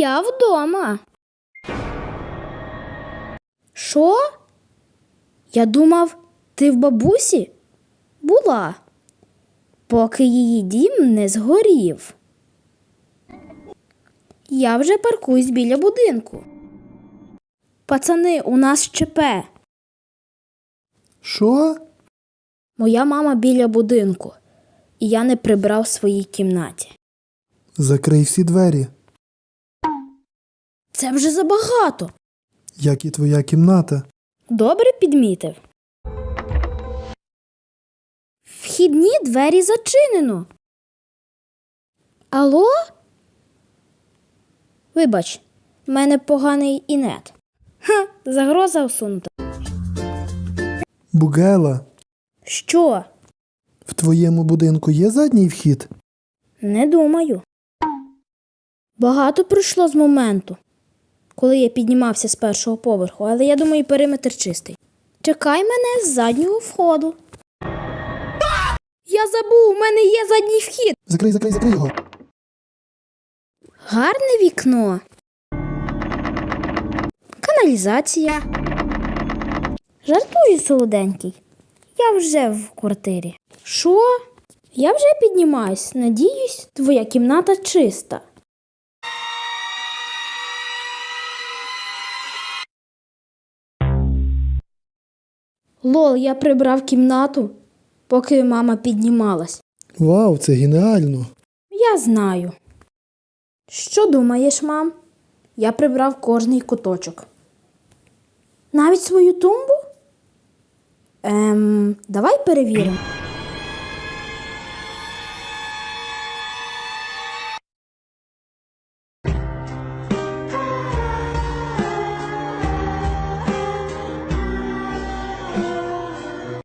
Я вдома. Що? Я думав, ти в бабусі? Була, поки її дім не згорів. Я вже паркуюсь біля будинку. Пацани, у нас ЧП. Що? Моя мама біля будинку, і я не прибрав в своїй кімнаті. Закрий всі двері, Це вже забагато. як і твоя кімната. Добре підмітив. Вхідні двері зачинено. Алло? Вибач, в мене поганий інет. Ха, загроза усунута. Бугела, Що? в твоєму будинку є задній вхід? Не думаю. Багато пройшло з моменту, коли я піднімався з першого поверху, але я думаю, периметр чистий. Чекай мене з заднього входу. Я забув, у мене є задній вхід. Закрий, закрий, закрий його. Гарне вікно. Каналізація. Жартую, солоденький. Я вже в квартирі. Що? Я вже піднімаюсь. Надіюсь, твоя кімната чиста. Лол, я прибрав кімнату, поки мама піднімалась. Вау, це геніально. Я знаю. Що думаєш, мам? Я прибрав кожний куточок. Навіть свою тумбу? Ем, давай перевіримо.